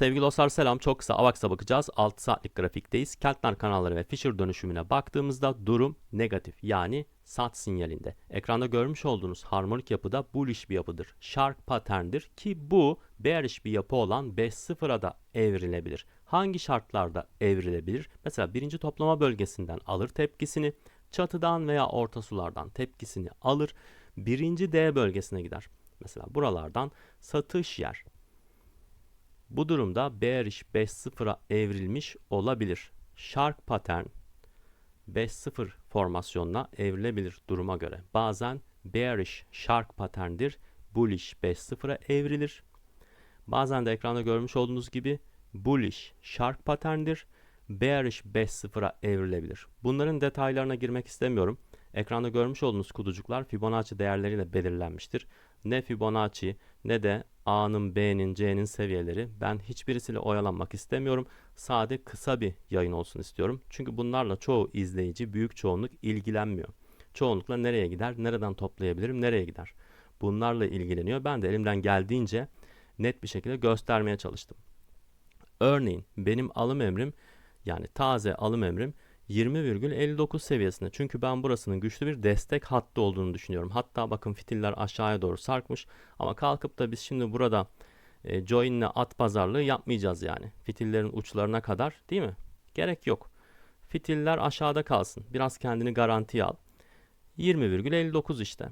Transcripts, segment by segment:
Sevgili dostlar selam. Çok kısa AVAX'a bakacağız. 6 saatlik grafikteyiz. Keltner kanalları ve Fisher dönüşümüne baktığımızda durum negatif yani sat sinyalinde. Ekranda görmüş olduğunuz harmonik yapıda bullish bir yapıdır. Shark pattern'dir ki bu bearish bir yapı olan 5.0'a da evrilebilir. Hangi şartlarda evrilebilir? Mesela birinci toplama bölgesinden alır tepkisini, çatıdan veya orta sulardan tepkisini alır, birinci D bölgesine gider. Mesela buralardan satış yer. Bu durumda bearish 5.0'a evrilmiş olabilir. Shark pattern 5.0 formasyonuna evrilebilir duruma göre. Bazen bearish shark pattern'dir. Bullish 5.0'a evrilir. Bazen de ekranda görmüş olduğunuz gibi bullish shark pattern'dir. Bearish 5.0'a evrilebilir. Bunların detaylarına girmek istemiyorum. Ekranda görmüş olduğunuz kutucuklar Fibonacci değerleriyle belirlenmiştir. Ne Fibonacci ne de A'nın, B'nin, C'nin seviyeleri. Ben hiçbirisiyle oyalanmak istemiyorum. Sade kısa bir yayın olsun istiyorum. Çünkü bunlarla çoğu izleyici, büyük çoğunluk ilgilenmiyor. Çoğunlukla nereye gider, nereden toplayabilirim, nereye gider. Bunlarla ilgileniyor. Ben de elimden geldiğince net bir şekilde göstermeye çalıştım. Örneğin benim alım emrim yani taze alım emrim 20,59 seviyesinde. Çünkü ben burasının güçlü bir destek hattı olduğunu düşünüyorum. Hatta bakın fitiller aşağıya doğru sarkmış. Ama kalkıp da biz şimdi burada e, join'le at pazarlığı yapmayacağız yani. Fitillerin uçlarına kadar değil mi? Gerek yok. Fitiller aşağıda kalsın. Biraz kendini garantiye al. 20,59 işte.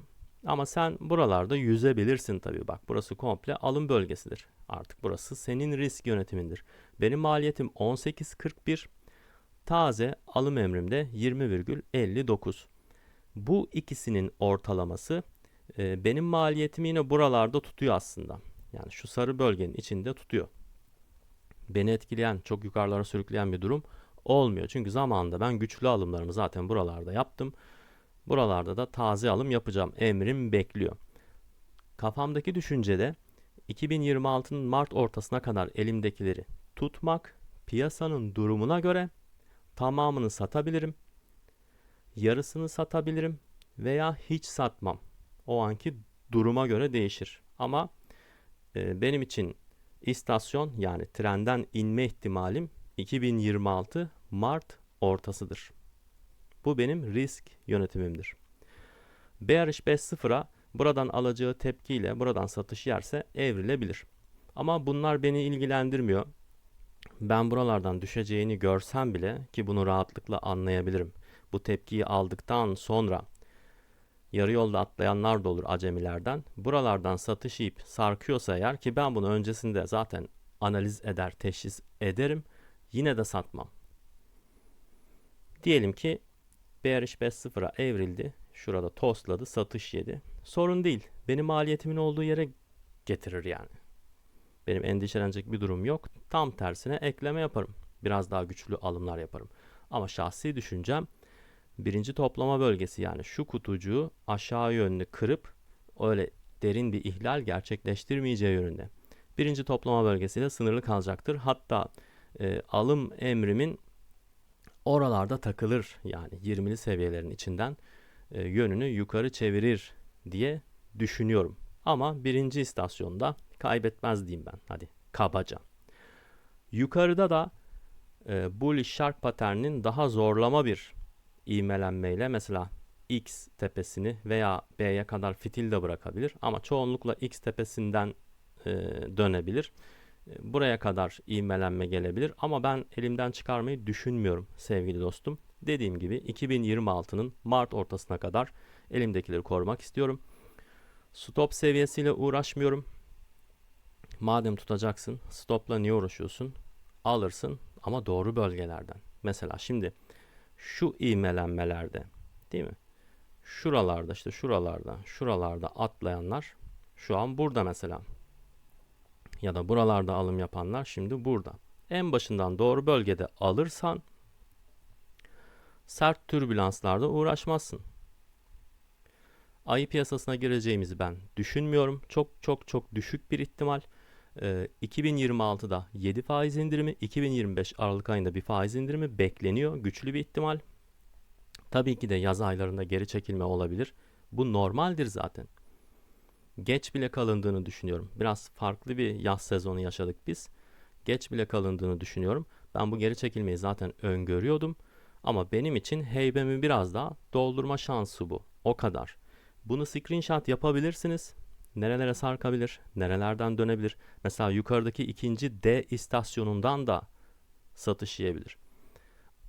Ama sen buralarda yüzebilirsin tabii. Bak burası komple alım bölgesidir. Artık burası senin risk yönetimindir. Benim maliyetim 18.41 taze alım emrimde 20,59. Bu ikisinin ortalaması e, benim maliyetimi yine buralarda tutuyor aslında. Yani şu sarı bölgenin içinde tutuyor. Beni etkileyen, çok yukarılara sürükleyen bir durum olmuyor. Çünkü zamanında ben güçlü alımlarımı zaten buralarda yaptım. Buralarda da taze alım yapacağım. Emrim bekliyor. Kafamdaki düşüncede 2026'nın Mart ortasına kadar elimdekileri tutmak, piyasanın durumuna göre tamamını satabilirim. Yarısını satabilirim veya hiç satmam. O anki duruma göre değişir. Ama e, benim için istasyon yani trenden inme ihtimalim 2026 Mart ortasıdır. Bu benim risk yönetimimdir. Bearish 5.0'a buradan alacağı tepkiyle buradan satış yerse evrilebilir. Ama bunlar beni ilgilendirmiyor ben buralardan düşeceğini görsem bile ki bunu rahatlıkla anlayabilirim. Bu tepkiyi aldıktan sonra yarı yolda atlayanlar da olur acemilerden. Buralardan satış yiyip sarkıyorsa eğer ki ben bunu öncesinde zaten analiz eder, teşhis ederim. Yine de satmam. Diyelim ki bearish 5.0'a evrildi. Şurada tostladı, satış yedi. Sorun değil. Benim maliyetimin olduğu yere getirir yani. Benim endişelenecek bir durum yok. Tam tersine ekleme yaparım. Biraz daha güçlü alımlar yaparım. Ama şahsi düşüncem birinci toplama bölgesi yani şu kutucuğu aşağı yönlü kırıp öyle derin bir ihlal gerçekleştirmeyeceği yönünde. Birinci toplama bölgesiyle sınırlı kalacaktır. Hatta e, alım emrimin oralarda takılır yani 20'li seviyelerin içinden e, yönünü yukarı çevirir diye düşünüyorum. Ama birinci istasyonda kaybetmez diyeyim ben. Hadi kabaca. Yukarıda da e, bullish shark paterninin daha zorlama bir ivmelenmeyle mesela X tepesini veya B'ye kadar fitil de bırakabilir ama çoğunlukla X tepesinden e, dönebilir. E, buraya kadar ivmelenme gelebilir ama ben elimden çıkarmayı düşünmüyorum sevgili dostum. Dediğim gibi 2026'nın Mart ortasına kadar elimdekileri korumak istiyorum. Stop seviyesiyle uğraşmıyorum. Madem tutacaksın, stopla niye uğraşıyorsun? Alırsın ama doğru bölgelerden. Mesela şimdi şu ivmelenmelerde değil mi? Şuralarda işte şuralarda, şuralarda atlayanlar şu an burada mesela. Ya da buralarda alım yapanlar şimdi burada. En başından doğru bölgede alırsan sert türbülanslarda uğraşmazsın ayı piyasasına gireceğimizi ben düşünmüyorum. Çok çok çok düşük bir ihtimal. Ee, 2026'da 7 faiz indirimi, 2025 Aralık ayında bir faiz indirimi bekleniyor. Güçlü bir ihtimal. Tabii ki de yaz aylarında geri çekilme olabilir. Bu normaldir zaten. Geç bile kalındığını düşünüyorum. Biraz farklı bir yaz sezonu yaşadık biz. geç bile kalındığını düşünüyorum. Ben bu geri çekilmeyi zaten öngörüyordum. Ama benim için heybemi biraz daha doldurma şansı bu. O kadar. Bunu screenshot yapabilirsiniz. Nerelere sarkabilir, nerelerden dönebilir. Mesela yukarıdaki ikinci D istasyonundan da satış yiyebilir.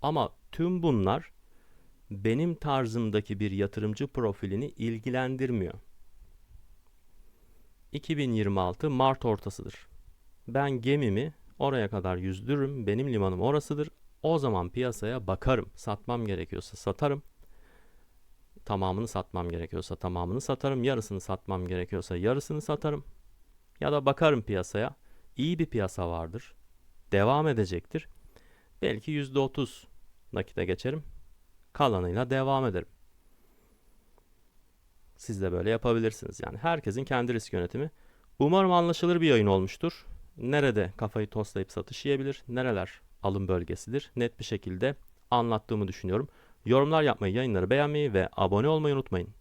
Ama tüm bunlar benim tarzımdaki bir yatırımcı profilini ilgilendirmiyor. 2026 Mart ortasıdır. Ben gemimi oraya kadar yüzdürürüm. Benim limanım orasıdır. O zaman piyasaya bakarım. Satmam gerekiyorsa satarım. Tamamını satmam gerekiyorsa tamamını satarım. Yarısını satmam gerekiyorsa yarısını satarım. Ya da bakarım piyasaya. İyi bir piyasa vardır. Devam edecektir. Belki %30 nakite geçerim. Kalanıyla devam ederim. Siz de böyle yapabilirsiniz. Yani herkesin kendi risk yönetimi. Umarım anlaşılır bir yayın olmuştur. Nerede kafayı toslayıp satış yiyebilir, nereler alım bölgesidir net bir şekilde anlattığımı düşünüyorum. Yorumlar yapmayı, yayınları beğenmeyi ve abone olmayı unutmayın.